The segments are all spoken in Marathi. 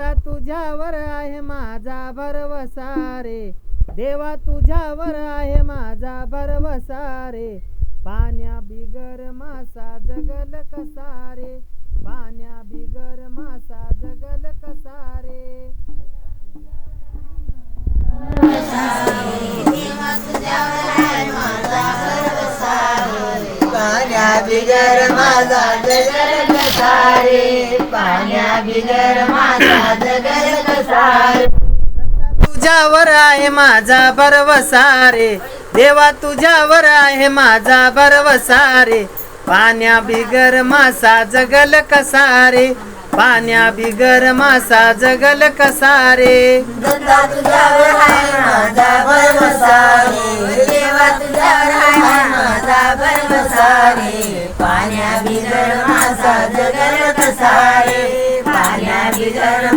आता तुझ्यावर आहे माझा भरवसा रे. देवा तुझ्यावर आहे माझा भरवसा रे. पाण्या बिगर मासा जगल कसा रे. पाण्या बिगर मासा जगल कसा रे. पाण्या बिगर माझा जगल कसारे पाण्या बिगर माझा जगल कसारे तुझ्यावर आहे माझा भरवसा रे देवा तुझ्यावर आहे माझा भरवसा रे पाण्या बिगर मासा जगल कसा रे पाण्या बिगर मासा जगल कसा रे तुझ्यावर आहे माझा कसारे पाण्या बिगर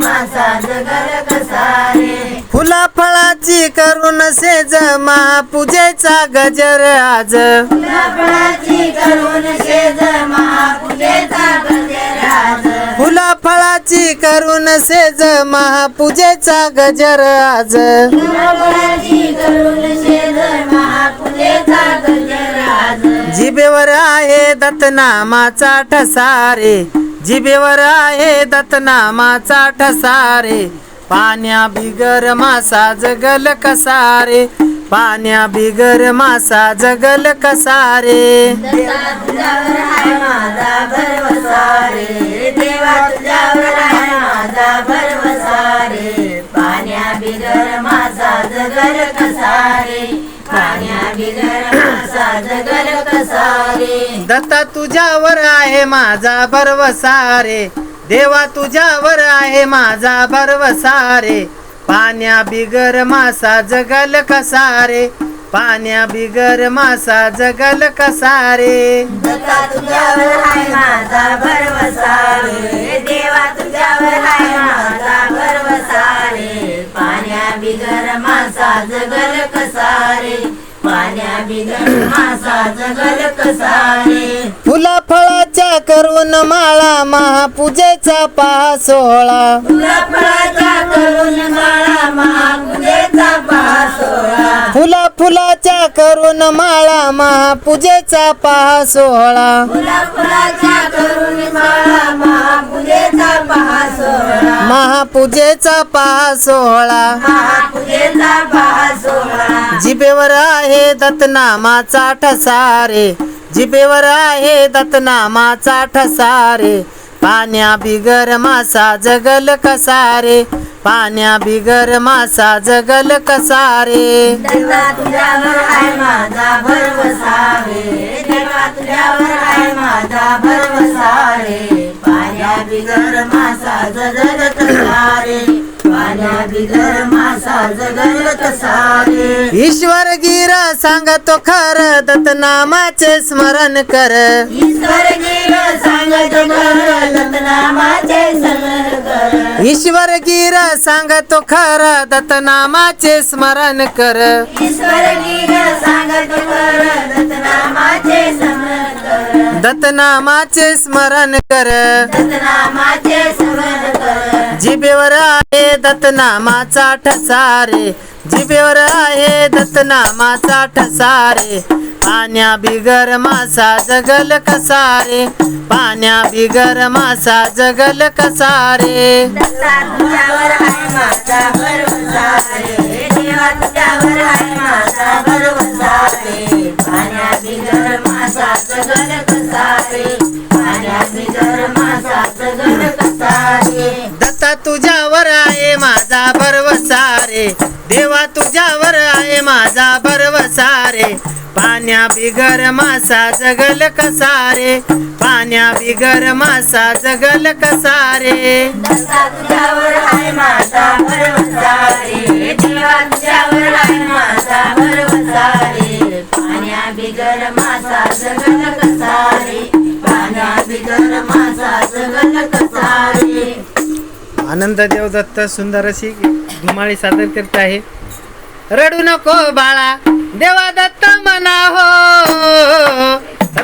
कसारे फुला फळाची करून सेज महापूजेचा गजर आज. फळाची करून शेज महापूजेचा गजराज फुला फळाची करून सेज महापूजेचा गजर आज. फळाची करून महापूजेचा गजराज जिबेवर आहे दत्तनामाचा ठसारे. जिबेवर आहे दत्तनामाचा ठसारे. पाण्या बिगर मासा जगल कसारे. पाण्या बिगर मासा जगल कसारे. दत्ता पाण्या बिगर माझा जगल कसारे. पाण्या बिगर कसारे दत्ता तुझ्यावर आहे माझा भरवसा रे देवा तुझ्यावर आहे माझा भरवसा रे पाण्या बिगर मासा जगल कसारे. पाण्या बिगर मासा जगल कसारे. दत्ता तुझ्यावर आहे माझा भरवसा रे देवा तुझ्यावर आहे माझा भरवसा रे पाण्या बिगर मासा जगल फुला फळाच्या करून माळा महापूजेचा पहा सोहळा फुला फळाच्या करून माळा महापूजेचा पहा सोळा फुला फुलाच्या करून माळा महापूजेचा पहा सोहळा महापूजेचा पहा सोहळा जिबेवर आहे दत्तनामाचा ठसारे जिबेवर आहे दत्तनामाचा ठसारे पाण्या बिगर मासा जगल कसारे. पाण्या बिगर मासा जगल कसारे. बिगर मासा जगल कसारे पाण्या बिगर मासा जगल कसारे ईश्वर गिर सांगतो खर दत्तनामाचे स्मरण कर. ईश्वर गिर सांगत कर दत्तनामाचे स्मरण कर. ईश्वर गिर सांगतो खर दत्तनामाचे स्मरण कर. ईश्वर गिर सांगत कर दत्तनामाचे स्मरण कर दत्तनामाचे स्मरण कर. दत्तनामाचे स्मरण कर. जिबेवर आहे दत्तनामाचा ठसारे. जिबेवर आहे दत्तनामाचा ठसारे. पाण्या बिगर मासा जगल कसारे. पाण्या बिगर मासा जगल कसारे. माझा माझा कसारे दत्ता तुझ्यावर आहे माझा भरवसा रे देवा तुझ्यावर आहे माझा भरवसा रे पाण्या बिगर मासा जगल कसारे. पाण्या बिगर मासा जगल कसारे. दत्ता तुझ्यावर आहे माझा भरवसा रे देवा तुझ्यावर आहे माझा भरवसा रे पाण्या बिगर मासा जगल आनंद देव दत्त सुंदर अशी धुमाळी सादर करत आहे. रडू नको बाळा देवा दत्त मना हो.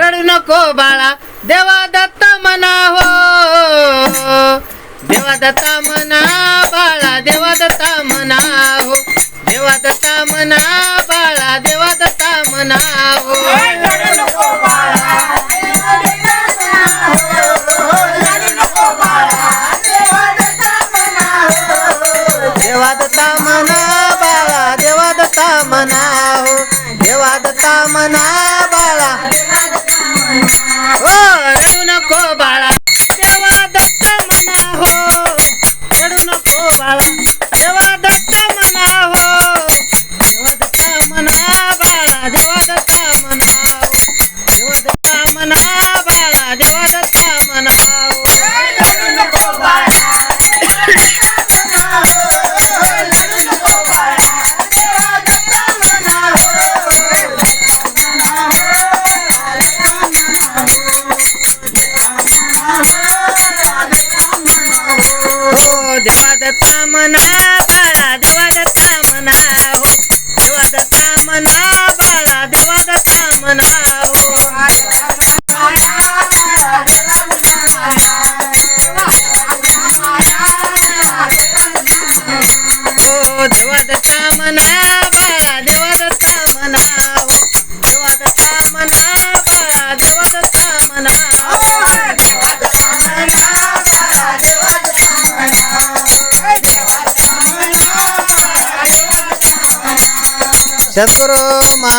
रडू नको बाळा देवा दत्त मना हो. देवा दत्त मना बाळा देवा बाळा. हो रडू नको हो, बाळा. हो देवा म्हणा बाळा देवा दत्ता हो देवा दत्ता म्हणा बाळा देवा दत्ता ಚತುರ್ಮಾ